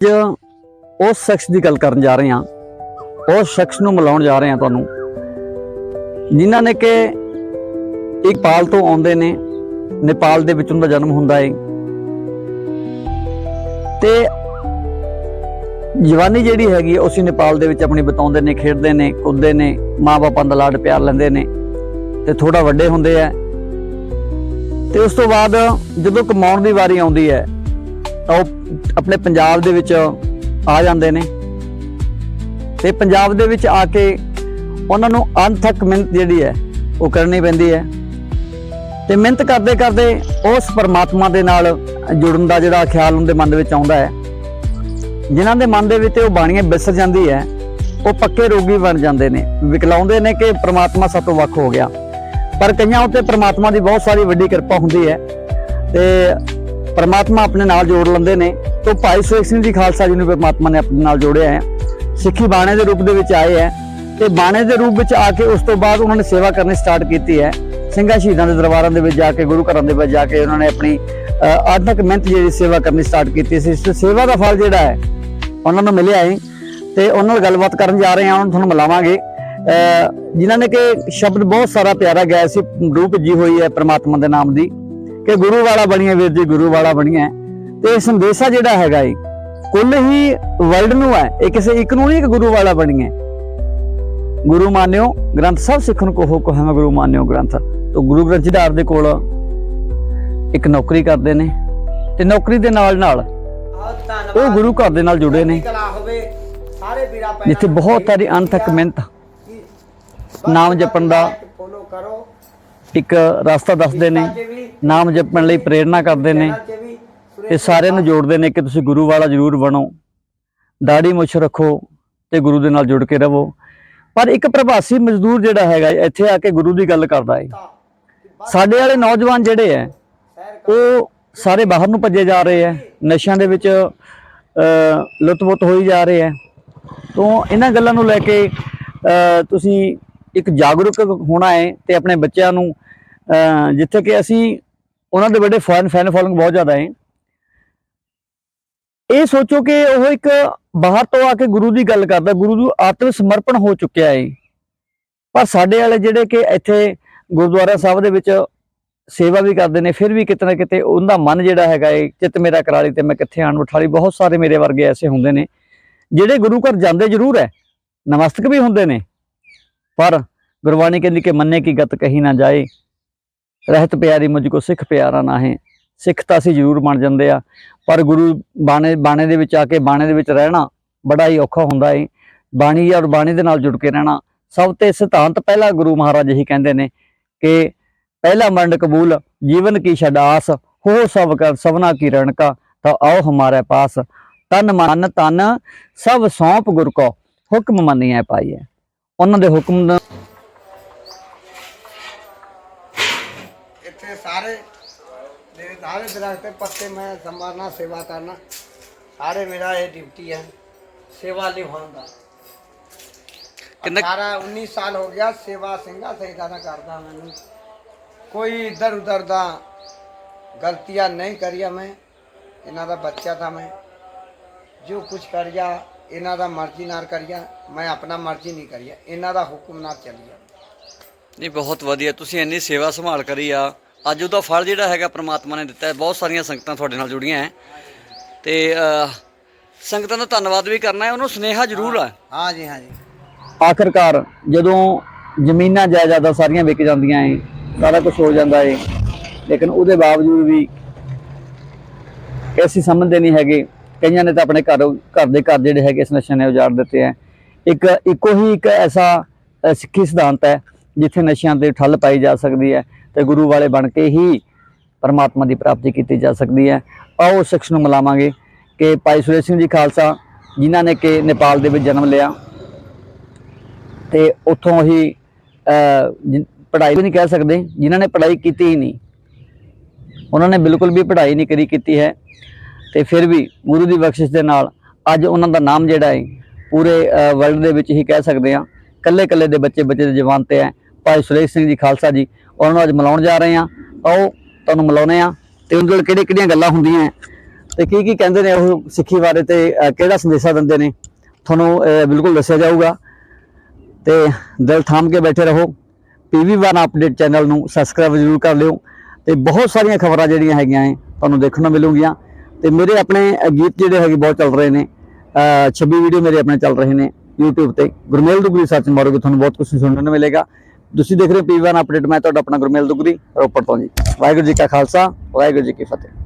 ਅੱਜ ਉਸ ਸ਼ਖਸ ਦੀ ਗੱਲ ਕਰਨ ਜਾ ਰਹੇ ਹਾਂ। ਉਸ ਸ਼ਖਸ ਨੂੰ ਮਿਲਾਉਣ ਜਾ ਰਹੇ ਹਾਂ ਤੁਹਾਨੂੰ। ਜਿਨ੍ਹਾਂ ਨੇ ਕਿ ਇਕਪਾਲ ਤੋਂ ਆਉਂਦੇ ਨੇ ਨੇਪਾਲ ਦੇ ਵਿੱਚ ਉਹਨਾਂ ਦਾ ਜਨਮ ਹੁੰਦਾ ਹੈ ਤੇ ਜਵਾਨੀ ਜਿਹੜੀ ਹੈਗੀ ਹੈ, ਉਸੇ ਨੇਪਾਲ ਦੇ ਵਿੱਚ ਆਪਣੀ ਬਿਤਾਉਂਦੇ ਨੇ ਖੇਡਦੇ ਨੇ ਕੁੱਦਦੇ ਨੇ ਮਾਪਿਆਂ ਦਾ ਲਾਡ ਪਿਆਰ ਲੈਂਦੇ ਨੇ ਤੇ ਥੋੜਾ ਵੱਡੇ ਹੁੰਦੇ ਆ। ਤੇ ਉਸ ਤੋਂ ਬਾਅਦ ਜਦੋਂ ਕਮਾਉਣ ਦੀ ਵਾਰੀ ਆਉਂਦੀ ਹੈ ਤਾਂ ਉਹ ਆਪਣੇ ਪੰਜਾਬ ਦੇ ਵਿੱਚ ਆ ਜਾਂਦੇ ਨੇ। ਤੇ ਪੰਜਾਬ ਦੇ ਵਿੱਚ ਆ ਕੇ ਉਹਨਾਂ ਨੂੰ ਅਣਥੱਕ ਮਿਹਨਤ ਜਿਹੜੀ ਹੈ, ਉਹ ਕਰਨੀ ਪੈਂਦੀ ਹੈ। ਤੇ ਮਿਹਨਤ ਕਰਦੇ ਕਰਦੇ ਉਸ ਪਰਮਾਤਮਾ ਦੇ ਨਾਲ ਜੁੜਨ ਦਾ ਜਿਹੜਾ ਖਿਆਲ ਉਹਦੇ ਮਨ ਦੇ ਵਿੱਚ ਆਉਂਦਾ ਹੈ। ਜਿਨ੍ਹਾਂ ਦੇ ਮਨ ਦੇ ਵਿੱਚ ਉਹ ਬਾਣੀਆਂ ਵਿਸਰ ਜਾਂਦੀ ਹੈ, ਉਹ ਪੱਕੇ ਰੋਗੀ ਬਣ ਜਾਂਦੇ ਨੇ। ਵਿਕਲਾਉਂਦੇ ਨੇ ਕਿ ਪ੍ਰਮਾਤਮਾ ਸਭ ਤੋਂ ਵੱਖ ਹੋ ਗਿਆ। ਪਰ ਕਈਆਂ ਉੱਤੇ ਪ੍ਰਮਾਤਮਾ ਦੀ ਬਹੁਤ ਸਾਰੀ ਵੱਡੀ ਕਿਰਪਾ ਹੁੰਦੀ ਹੈ। ਤੇ ਪਰਮਾਤਮਾ ਆਪਣੇ ਨਾਲ ਜੋੜ ਲੈਂਦੇ ਨੇ ਤੋਂ ਭਾਈ ਸੁਖ ਸਿੰਘ ਜੀ ਖਾਲਸਾ ਜੀ ਨੂੰ ਪਰਮਾਤਮਾ ਨੇ ਆਪਣੇ ਨਾਲ ਜੋੜਿਆ ਹੈ। ਸਿੱਖੀ ਬਾਣੇ ਦੇ ਰੂਪ ਦੇ ਵਿੱਚ ਆਏ ਹੈ ਤੇ ਬਾਣੇ ਦੇ ਰੂਪ ਵਿੱਚ ਆ ਕੇ ਉਸ ਤੋਂ ਬਾਅਦ ਉਹਨਾਂ ਨੇ ਸੇਵਾ ਕਰਨੀ ਸਟਾਰਟ ਕੀਤੀ ਹੈ। ਸਿੰਘਾਂ ਸ਼ਹੀਦਾਂ ਦੇ ਦਰਬਾਰਾਂ ਦੇ ਵਿੱਚ ਜਾ ਕੇ ਗੁਰੂ ਘਰਾਂ ਦੇ ਵਿੱਚ ਜਾ ਕੇ ਉਹਨਾਂ ਨੇ ਆਪਣੀ ਅਹ, ਮਿਹਨਤ ਜਿਹੜੀ ਸੇਵਾ ਕਰਨੀ ਸਟਾਰਟ ਕੀਤੀ ਸੀ। ਇਸ ਸੇਵਾ ਦਾ ਫਲ ਜਿਹੜਾ ਹੈ ਉਹਨਾਂ ਨੂੰ ਮਿਲਿਆ ਹੈ ਤੇ ਉਹਨਾਂ ਨਾਲ ਗੱਲਬਾਤ ਕਰਨ ਜਾ ਰਹੇ ਹਾਂ ਉਹਨਾਂ ਨੂੰ ਤੁਹਾਨੂੰ ਮਿਲਾਵਾਂਗੇ। ਅਹ, ਜਿਨ੍ਹਾਂ ਨੇ ਕਿ ਸ਼ਬਦ ਬਹੁਤ ਸਾਰਾ ਪਿਆਰਾ ਗਿਆ ਸੀ ਰੂਪ ਜੀ ਹੋਈ ਹੈ ਪ੍ਰਮਾਤਮਾ ਦੇ ਨਾਮ ਦੀ। ਕਿ ਗੁਰੂ ਵਾਲਾ ਬਣੀਏ ਵੀਰ ਜੀ ਗੁਰੂ ਵਾਲਾ ਬਣੀਏ ਤੇ ਇਹ ਸੰਦੇਸ਼ਾ ਜਿਹੜਾ ਹੈਗਾ ਏ ਕੁੱਲ ਹੀ ਵਰਲਡ ਨੂੰ ਹੈ ਇਹ ਕਿਸੇ ਇੱਕ ਨੂੰ ਨਹੀਂ ਕਿ ਗੁਰੂ ਵਾਲਾ ਬਣੀਏ ਗੁਰੂ ਮਾਨਿਓ ਗ੍ਰੰਥ ਸਾਹਿਬ ਸਿੱਖਣ ਕੋ ਹੋ ਕੋ ਹੈ ਗੁਰੂ ਮਾਨਿਓ ਗ੍ਰੰਥ। ਤੋਂ ਗੁਰੂ ਗ੍ਰੰਥ ਜੀ ਦੇ ਕੋਲ ਇੱਕ ਨੌਕਰੀ ਕਰਦੇ ਨੇ ਤੇ ਨੌਕਰੀ ਦੇ ਨਾਲ ਨਾਲ ਉਹ ਗੁਰੂ ਘਰ ਦੇ ਨਾਲ ਜੁੜੇ ਨੇ। ਜਿੱਥੇ ਬਹੁਤ ਸਾਰੀ ਅਣਥੱਕ ਮਿਹਨਤ ਨਾਮ ਜਪਣ ਦਾ ਇੱਕ ਰਸਤਾ ਦੱਸਦੇ ਨੇ ਨਾਮ ਜਪਣ ਲਈ ਪ੍ਰੇਰਣਾ ਕਰਦੇ ਨੇ ਤੇ ਸਾਰਿਆਂ ਨੂੰ ਜੋੜਦੇ ਨੇ ਕਿ ਤੁਸੀਂ ਗੁਰੂ ਵਾਲਾ ਜ਼ਰੂਰ ਬਣੋ। ਦਾੜੀ ਮੁੱਛ ਰੱਖੋ ਤੇ ਗੁਰੂ ਦੇ ਨਾਲ ਜੁੜ ਕੇ ਰਹੋ। ਪਰ ਇੱਕ ਪ੍ਰਵਾਸੀ ਮਜ਼ਦੂਰ ਜਿਹੜਾ ਹੈਗਾ ਇੱਥੇ ਆ ਕੇ ਗੁਰੂ ਦੀ ਗੱਲ ਕਰਦਾ ਹੈ। ਸਾਡੇ ਵਾਲੇ ਨੌਜਵਾਨ ਜਿਹੜੇ ਹੈ ਉਹ ਸਾਰੇ ਬਾਹਰ ਨੂੰ ਭੱਜੇ ਜਾ ਰਹੇ ਹੈ ਨਸ਼ਿਆਂ ਦੇ ਵਿੱਚ ਲੁੱਟ-ਪੁੱਟ ਹੋਈ ਜਾ ਰਹੇ ਹੈ। ਤੋਂ ਇਹਨਾਂ ਗੱਲਾਂ ਨੂੰ ਲੈ ਕੇ ਤੁਸੀਂ ਇੱਕ ਜਾਗਰੂਕ ਹੋਣਾ ਹੈ ਤੇ ਆਪਣੇ ਬੱਚਿਆਂ ਨੂੰ ਜਿੱਥੇ ਕਿ ਅਸੀਂ ਉਹਨਾਂ ਦੇ ਵੱਡੇ ਫੈਨ ਫੈਨ ਫੋਲੋਇੰਗ ਬਹੁਤ ਜ਼ਿਆਦਾ ਹੈ। ਇਹ ਸੋਚੋ ਕਿ ਉਹ ਇੱਕ ਬਾਹਰ ਤੋਂ ਆ ਕੇ ਗੁਰੂ ਦੀ ਗੱਲ ਕਰਦਾ, ਗੁਰੂ ਨੂੰ ਆਤਮ ਸਮਰਪਣ ਹੋ ਚੁੱਕਿਆ ਹੈ। ਪਰ ਸਾਡੇ ਵਾਲੇ ਜਿਹੜੇ ਕਿ ਇੱਥੇ ਗੁਰਦੁਆਰਾ ਸਾਹਿਬ ਦੇ ਵਿੱਚ ਸੇਵਾ ਵੀ ਕਰਦੇ ਨੇ, ਫਿਰ ਵੀ ਕਿਤੇ ਨਾ ਕਿਤੇ ਉਹਦਾ ਮਨ ਜਿਹੜਾ ਹੈਗਾ ਏ ਚਿੱਤ ਮੇਰਾ ਕਰਾਲੀ ਤੇ ਮੈਂ ਕਿੱਥੇ ਆਣ ਉਠਾਲੀ ਬਹੁਤ ਸਾਰੇ ਮੇਰੇ ਵਰਗੇ ਐਸੇ ਹੁੰਦੇ ਨੇ, ਜਿਹੜੇ ਗੁਰੂ ਘਰ ਜਾਂਦੇ ਜ਼ਰੂਰ ਹੈ, ਨਮਸਤਕ ਵੀ ਹੁੰਦੇ ਨੇ। ਪਰ ਗੁਰਬਾਣੀ ਕਹਿੰਦੀ ਕਿ ਮੰਨੇ ਕੀ ਗਤ ਕਹੀ ਨਾ ਜਾਏ। ਰਹਿਤ ਪਿਆਰੀ ਮੁਝ ਕੋ ਸਿੱਖ ਪਿਆਰਾ ਨਾ ਹੈ ਸਿੱਖ ਤਾਂ ਅਸੀਂ ਜ਼ਰੂਰ ਬਣ ਜਾਂਦੇ ਆ, ਪਰ ਗੁਰੂ ਬਾਣੇ ਬਾਣੇ ਦੇ ਵਿੱਚ ਆ ਕੇ ਬਾਣੇ ਦੇ ਵਿੱਚ ਰਹਿਣਾ ਬੜਾ ਹੀ ਔਖਾ ਹੁੰਦਾ ਏ। ਬਾਣੀ ਔਰ ਬਾਣੀ ਦੇ ਨਾਲ ਜੁੜ ਕੇ ਰਹਿਣਾ ਸਭ ਤੇ ਸਿਧਾਂਤ ਪਹਿਲਾ ਗੁਰੂ ਮਹਾਰਾਜ ਹੀ ਕਹਿੰਦੇ ਨੇ ਕਿ ਪਹਿਲਾ ਮੰਡ ਕਬੂਲ, ਜੀਵਨ ਕੀ ਛਡਾਸ ਹੋ ਸਭ ਕਰ, ਸਭਨਾ ਕੀ ਰਣਕਾ ਤਾਂ ਆਓ ਹਮਾਰੇ ਪਾਸ। ਤਨ ਮਨ ਤਨ, ਸਭ ਸੌਂਪ ਗੁਰ ਕੋ, ਹੁਕਮ ਮੰਨਿਆ ਪਾਈਐ। ਉਹਨਾਂ ਦੇ ਹੁਕਮ ਦਾ ਇੱਥੇ ਸਾਰੇ ਦੇ ਸਾਰੇ ਦਰਖਤ ਤੇ ਪੱਤੇ ਮੈਂ ਸੰਭਾਲਣਾ ਸੇਵਾ ਕਰਨਾ। ਸਾਰੇ ਮੇਰਾ ਇਹ ਡਿਊਟੀ ਹੈ ਸੇਵਾ ਨਿਭਾਉਣ ਦਾ। ਕਿੰਨਾ- 18 19 ਸਾਲ ਹੋ ਗਿਆ ਸੇਵਾ ਸਿੰਘਾਂ ਸਹੀਦਾ ਦਾ ਕਰਦਾ ਮੈਨੂੰ ਕੋਈ ਇਧਰ ਉਧਰ ਦਾ ਗਲਤੀਆਂ ਨਹੀਂ ਕਰੀਆਂ ਮੈਂ। ਇਹਨਾਂ ਦਾ ਬੱਚਾ ਤਾਂ ਮੈਂ। ਜੋ ਕੁਝ ਕਰਿਆ ਇਹਨਾਂ ਦਾ ਮਰਜ਼ੀ ਨਾਲ ਕਰਿਆ ਮੈਂ ਆਪਣਾ ਮਰਜ਼ੀ ਨਹੀਂ ਕਰਿਆ ਇਹਨਾਂ ਦਾ ਹੁਕਮ ਨਾਲ ਚੱਲਿਆ ਨਹੀਂ ਬਹੁਤ ਵਧੀਆ ਤੁਸੀਂ ਇੰਨੀ ਸੇਵਾ ਸੰਭਾਲ ਕਰੀ ਆ। ਅੱਜ ਉਹਦਾ ਫਲ ਜਿਹੜਾ ਹੈਗਾ ਪ੍ਰਮਾਤਮਾ ਨੇ ਦਿੱਤਾ ਹੈ। ਬਹੁਤ ਸਾਰੀਆਂ ਸੰਗਤਾਂ ਤੁਹਾਡੇ ਨਾਲ ਜੁੜੀਆਂ ਹੈ। ਤੇ ਅਹ, ਸੰਗਤਾਂ ਦਾ ਧੰਨਵਾਦ ਵੀ ਕਰਨਾ ਹੈ ਉਹਨੂੰ ਸੁਨੇਹਾ ਜ਼ਰੂਰ ਆ। ਹਾਂ ਜੀ ਹਾਂ ਜੀ। ਆਖਰਕਾਰ ਜਦੋਂ ਜ਼ਮੀਨਾਂ ਜਾਇਦਾਦਾਂ ਸਾਰੀਆਂ ਵਿਕ ਜਾਂਦੀਆਂ ਏ ਸਾਰਾ ਕੁਝ ਹੋ ਜਾਂਦਾ ਏ ਲੇਕਿਨ ਉਹਦੇ ਬਾਵਜੂਦ ਵੀ ਐਸੀ ਸਮਝਦੇ ਨਹੀਂ ਹੈਗੇ ਕਈਆਂ ਨੇ ਤਾਂ ਆਪਣੇ ਘਰ ਘਰ ਦੇ ਘਰ ਜਿਹੜੇ ਹੈਗੇ ਇਸ ਨਸ਼ਿਆਂ ਨੇ ਉਜਾੜ ਦਿੱਤੇ ਆ ਇੱਕ ਇੱਕੋ ਹੀ ਇੱਕ ਐਸਾ ਸਿੱਖੀ ਸਿਧਾਂਤ ਹੈ ਜਿੱਥੇ ਨਸ਼ਿਆਂ ਤੇ ਠੱਲ ਪਾਈ ਜਾ ਸਕਦੀ ਹੈ ਤੇ ਗੁਰੂ ਵਾਲੇ ਬਣ ਕੇ ਹੀ ਪਰਮਾਤਮਾ ਦੀ ਪ੍ਰਾਪਤੀ ਕੀਤੀ ਜਾ ਸਕਦੀ ਹੈ। ਆਓ ਉਸ ਸ਼ਖਸ ਨੂੰ ਮਿਲਾਵਾਂਗੇ ਕਿ ਭਾਈ ਸੁਰੇਸ਼ ਸਿੰਘ ਜੀ ਖਾਲਸਾ ਜਿਨ੍ਹਾਂ ਨੇ ਕਿ ਨੇਪਾਲ ਦੇ ਵਿੱਚ ਜਨਮ ਲਿਆ ਤੇ ਉੱਥੋਂ ਹੀ ਅਹ, ਪੜ੍ਹਾਈ ਵੀ ਨਹੀਂ ਕਹਿ ਸਕਦੇ ਜਿਨ੍ਹਾਂ ਨੇ ਪੜ੍ਹਾਈ ਕੀਤੀ ਹੀ ਨਹੀਂ। ਉਹਨਾਂ ਨੇ ਬਿਲਕੁਲ ਵੀ ਪੜ੍ਹਾਈ ਨਹੀਂ ਕਰੀ ਕੀਤੀ ਹੈ। ਤੇ ਫਿਰ ਵੀ ਗੁਰੂ ਦੀ ਬਖਸ਼ਿਸ਼ ਦੇ ਨਾਲ ਅੱਜ ਉਹਨਾਂ ਦਾ ਨਾਮ ਜਿਹੜਾ ਹੈ, ਪੂਰੇ ਵਰਲਡ ਦੇ ਵਿੱਚ ਹੀ ਕਹਿ ਸਕਦੇ ਆ ਕੱਲੇ ਕੱਲੇ ਦੇ ਬੱਚੇ ਬੱਚੇ ਦੇ ਜਵਾਨ ਤੇ ਹੈ। ਭਾਈ ਸੁਰੇਸ਼ ਸਿੰਘ ਜੀ ਖਾਲਸਾ ਜੀ, ਉਹਨਾਂ ਨੂੰ ਅੱਜ ਮਿਲਾਉਣ ਜਾ ਰਹੇ ਆ ਆਓ, ਤੁਹਾਨੂੰ ਮਿਲਾਉਨੇ ਆ ਤੇ ਉਹਨਾਂ ਕੋਲ ਕਿਹੜੇ ਕਿਹੜੀਆਂ ਗੱਲਾਂ ਹੁੰਦੀਆਂ ਹੈ। ਤੇ ਕੀ ਕੀ ਕਹਿੰਦੇ ਨੇ ਉਹ ਸਿੱਖੀ ਬਾਰੇ ਤੇ ਕਿਹੜਾ ਸੰਦੇਸ਼ਾ ਦਿੰਦੇ ਨੇ? ਤੁਹਾਨੂੰ ਬਿਲਕੁਲ ਦੱਸਿਆ ਜਾਊਗਾ। ਤੇ ਦਿਲ ਥਾਮ ਕੇ ਬੈਠੇ ਰਹੋ। ਪੀਵੀ ਵਨ ਅਪਡੇਟ ਚੈਨਲ ਨੂੰ ਸਬਸਕ੍ਰਾਈਬ ਜ਼ਰੂਰ ਕਰ ਲਿਓ। ਤੇ ਬਹੁਤ ਸਾਰੀਆਂ ਖਬਰਾਂ ਜਿਹੜੀਆਂ ਹੈਗੀਆਂ ਹੈ ਤੁਹਾਨੂੰ ਦੇਖਣ ਨੂੰ ਮਿਲੂਗੀਆਂ। ਤੇ ਮੇਰੇ ਆਪਣੇ ਗੀਤ ਜਿਹੜੇ ਹੈਗੇ ਬਹੁਤ ਚੱਲ ਰਹੇ ਨੇ। ਅ, 26 ਵੀਡੀਓ ਮੇਰੇ ਆਪਣੇ ਚੱਲ ਰਹੇ ਨੇ YouTube ਤੇ। ਗੁਰਮੇਲ ਦੁਗਰੀ ਸਰਚ ਮਾਰੋਗੇ ਤੁਹਾਨੂੰ ਬਹੁਤ ਕੁਝ ਸੁਣਨ ਨੂੰ ਮਿਲੇਗਾ। ਤੁਸੀਂ ਦੇਖ ਰਹੇ ਹੋ ਪੀਵੀ ਵਨ ਅਪਡੇਟ ਮੈਂ ਤੁਹਾਡਾ ਆਪਣਾ ਗੁਰਮੇਲ ਦੁਗਰੀ ਰੋਪੜ ਤੋਂ ਜੀ। ਵਾਹਿਗੁਰੂ ਜੀ ਕਾ ਖਾਲਸਾ ਵਾਹਿਗੁਰੂ ਜੀ ਕੀ ਫਤਿਹ।